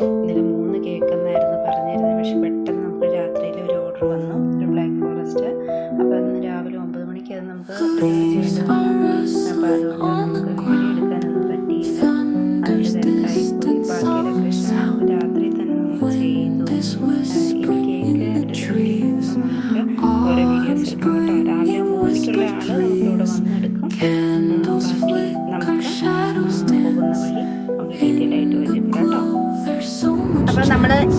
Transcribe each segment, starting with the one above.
ഇന്നലെ മൂന്ന് കേക്ക് പറഞ്ഞിരുന്നത്. പക്ഷെ പെട്ടെന്ന് നമുക്ക് രാത്രിയിൽ ഒരു ഓർഡർ വന്നു. ഒരു ബ്ലാക്ക് ഫോറസ്റ്റ് അപ്പോൾ ഇന്ന് രാവിലെ ഒമ്പത് മണിക്ക് അത് നമുക്ക്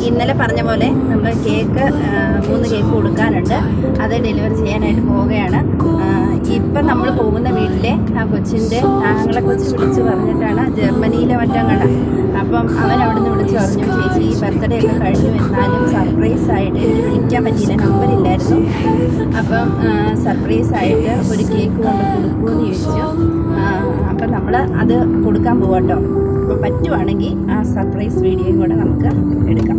ഇന്നലെ പറഞ്ഞ പോലെ നമ്മൾ കേക്ക് മൂന്ന് കേക്ക് കൊടുക്കാനുണ്ട്. അത് ഡെലിവറി ചെയ്യാനായിട്ട് പോവുകയാണ്. ഇപ്പം നമ്മൾ പോകുന്ന വീട്ടിലെ ആ കൊച്ചിന്റെ ആങ്ങളെ കൊച്ച് വിളിച്ച് പറഞ്ഞിട്ടാണ് ജർമ്മനിയിലെ മറ്റങ്ങട അപ്പം അവൻ അവിടുന്ന് വിളിച്ച് പറഞ്ഞു ചേച്ചി ഈ ബർത്ത്ഡേ ഒക്കെ കഴിഞ്ഞു എന്നാലും സർപ്രൈസ് ആയിട്ട് എനിക്ക് വിളിക്കാൻ പറ്റിയില്ല. നമ്പറില്ലായിരുന്നു അപ്പം സർപ്രൈസ് ആയിട്ട് ഒരു കേക്ക് കൊണ്ട് കൊടുക്കുമെന്ന് ചോദിച്ചു. അപ്പം നമ്മൾ അത് കൊടുക്കാൻ പോവാട്ടോ. അപ്പോൾ പറ്റുവാണെങ്കിൽ ആ സർപ്രൈസ് വീഡിയോയും കൂടെ നമുക്ക് എടുക്കാം.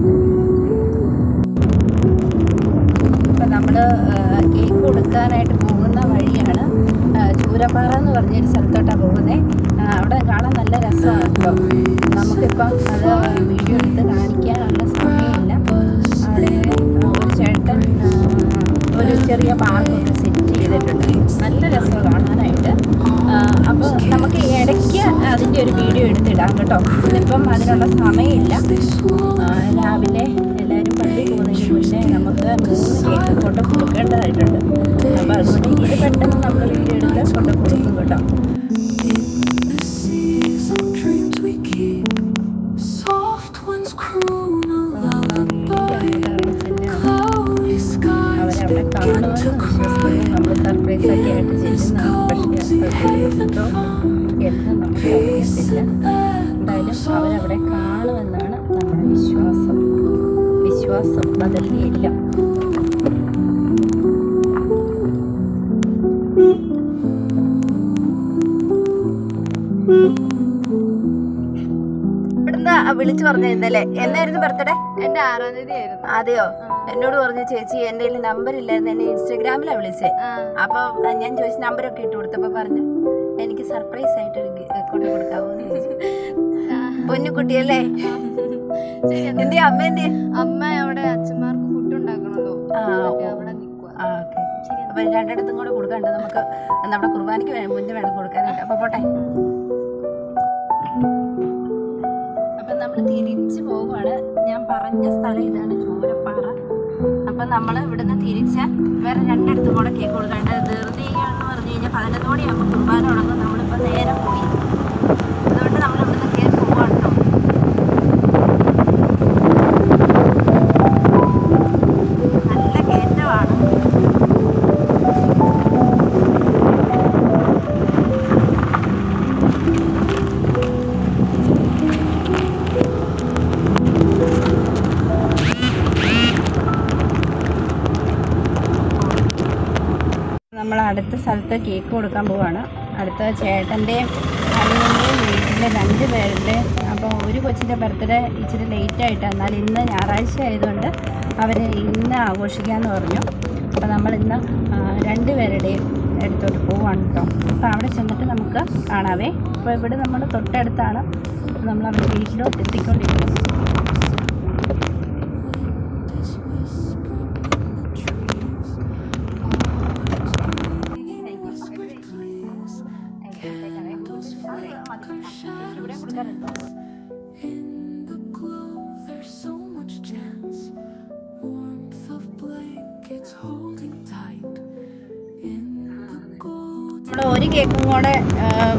ഇപ്പം നമ്മൾ കേക്ക് കൊടുക്കാനായിട്ട് പോകുന്ന വഴിയാണ് ചൂരപ്പാറ എന്ന് പറഞ്ഞൊരു സ്ഥലത്തോട്ടാണ് പോകുന്നത് അവിടെ കാണാൻ നല്ല രസമാണ് ഇപ്പം നമുക്കിപ്പം അത് വീഡിയോ എടുത്ത് കാണിക്കാനുള്ള സമയമില്ല. അവിടെ ഒരു ചേട്ടൻ ഒരു ചെറിയ പാർക്കൊക്കെ അപ്പോൾ നമുക്ക് ഇടയ്ക്ക് അതിന്റെ ഒരു വീഡിയോ എടുത്തിടാം കേട്ടോ. ഇന്നിപ്പം അതിനുള്ള സമയമില്ല. രാവിലെ എല്ലാവരും പള്ളി പോകുന്നതിന് മുന്നേ നമുക്ക് കേക്ക് കൊണ്ട് കൊടുക്കേണ്ടതായിട്ടുണ്ട്. അപ്പോൾ അതുകൊണ്ട് ഇത് പെട്ടെന്ന് നമ്മൾ വീഡിയോ എടുത്ത് കൊണ്ട് കൊടുക്കും കേട്ടോ. എന്തോ എന്ന് നമുക്ക് അറിയത്തില്ല എന്തായാലും അവരവിടെ കാണുമെന്നാണ് നമ്മുടെ വിശ്വാസം. വിശ്വാസം. ബദലിയില്ല ഇവിടുന്ന് വിളിച്ചു പറഞ്ഞു ഇന്നലെ എന്നായിരുന്നു ബർത്ത്ഡേ എന്റെ ആറാം തീയതി ആയിരുന്നു അതെയോ എന്നോട് പറഞ്ഞു ചേച്ചി എന്റെ കയ്യിൽ നമ്പർ ഇല്ലായിരുന്നു. എന്നെ ഇൻസ്റ്റാഗ്രാമിലാണ് വിളിച്ചേ. അപ്പൊ ഞാൻ ചോദിച്ച നമ്പറൊക്കെ ഇട്ട് കൊടുത്തപ്പോ പറഞ്ഞു എനിക്ക് സർപ്രൈസ് ആയിട്ട് കൊണ്ടു കൊടുക്കാവോ? പൊന്നുകുട്ടിയല്ലേ? എന്റെ അമ്മ എന്റെ അമ്മ അവിടെ അച്ഛന്മാർക്ക് ഫുഡ് ഉണ്ടാക്കണല്ലോ അവിടെ അപ്പൊ രണ്ടിടത്തും കൂടെ കൊടുക്കണ്ട. നമുക്ക് നമ്മുടെ കുർബാനയ്ക്ക് മുന്നേ വേണം കൊടുക്കാനായിട്ട്. അപ്പൊ പോട്ടെ. തിരിച്ചു പോവുകയാണ്. ഞാൻ പറഞ്ഞ സ്ഥലം ഇതാണ് ചൂരപ്പാറ. അപ്പൊ നമ്മൾ ഇവിടുന്ന് തിരിച്ച് വേറെ രണ്ടിടത്തും കൂടെ കേക്ക് കൊടുക്കേണ്ടത് ധൃതിയാണെന്ന് പറഞ്ഞു കഴിഞ്ഞാൽ പതിനൊന്നോടെ ആകുമ്പോൾ കുർബാന തുടങ്ങും. നമ്മളിപ്പോൾ നേരെ പോയി. നമ്മൾ അടുത്ത സ്ഥലത്ത് കേക്ക് കൊടുക്കാൻ പോവാണ്. അടുത്ത ചേട്ടന്റെയും അനിയന്റെയും വീട്ടിലെ രണ്ട് പേരുടെ അപ്പോൾ ഒരു കൊച്ചിന്റെ ബർത്ത്ഡേ ഇച്ചിരി ലേറ്റ് ആയിട്ട് എന്നാൽ ഇന്ന് ഞായറാഴ്ച ആയതുകൊണ്ട് അവർ ഇന്ന് ആഘോഷിക്കാമെന്ന് പറഞ്ഞു. അപ്പോൾ നമ്മൾ ഇന്ന് രണ്ട് പേരുടെയും എടുത്തോട്ട് പോവാണ് കേട്ടോ അപ്പോൾ അവിടെ ചെന്നിട്ട് നമുക്ക് കാണാവേ. അപ്പോൾ ഇവിടെ നമ്മൾ തൊട്ടടുത്താണ് നമ്മൾ അവരുടെ വീട്ടിലോട്ട് എത്തിക്കൊണ്ടിരിക്കുന്നു നമ്മൾ ഒരു കേക്കും കൂടെ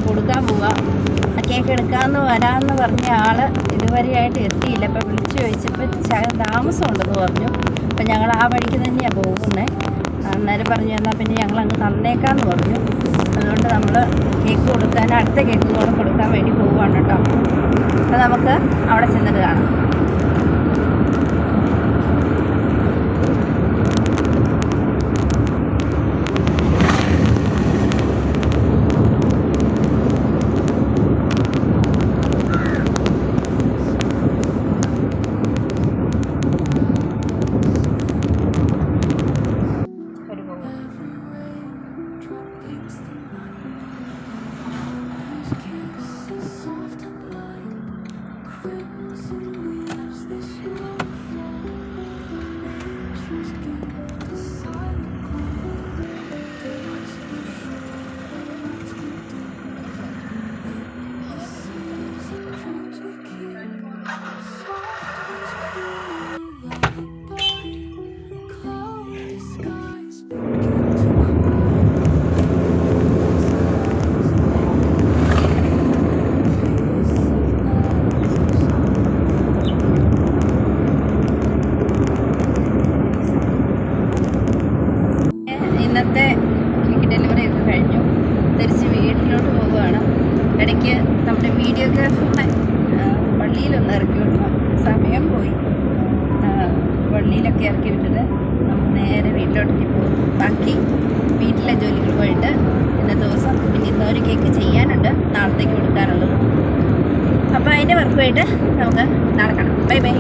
കൊടുക്കാൻ പോവാ. കേക്ക് എടുക്കാമെന്ന് വരാന്ന് പറഞ്ഞ ആൾ ഇതുവരെയായിട്ട് എത്തിയില്ല. അപ്പം വിളിച്ചു ചോദിച്ചപ്പോൾ താമസം ഉണ്ടെന്ന് പറഞ്ഞു. അപ്പം ഞങ്ങൾ ആ വഴിക്ക് തന്നെയാണ് പോകുന്നത് അന്നേരം പറഞ്ഞു എന്നാൽ പിന്നെ ഞങ്ങൾ അങ്ങ് തന്നേക്കാന്ന് പറഞ്ഞു. അതുകൊണ്ട് നമ്മൾ കേക്ക് കൊടുക്കാൻ അടുത്ത കേക്ക് കൂടെ കൊടുക്കാൻ വേണ്ടി പോവുകയാണ് കേട്ടോ. അപ്പോൾ നമുക്ക് അവിടെ ചെന്നിട്ട് കാണാം. തിരിച്ച് വീട്ടിലോട്ട് പോവുകയാണ്. ഇടയ്ക്ക് നമ്മുടെ വീഡിയോഗ്രാഫറിനെ പള്ളിയിലൊന്ന് ഇറക്കി വിടണം സമയം പോയി. പള്ളിയിലൊക്കെ ഇറക്കി വിട്ടിട്ട് നമ്മൾ നേരെ വീട്ടിലോട്ടേക്ക് പോകും. ബാക്കി വീട്ടിലെ ജോലികൾ ജോലികളുമായിട്ട് ഇന്നത്തെ ദിവസം പിന്നെ ഇന്നൊരു കേക്ക് ചെയ്യാനുണ്ട്. നാളത്തേക്ക് കൊടുക്കാനുള്ളത്. അപ്പോൾ അതിന്റെ വർക്കുമായിട്ട് നമുക്ക് നടക്കണം. Bye bye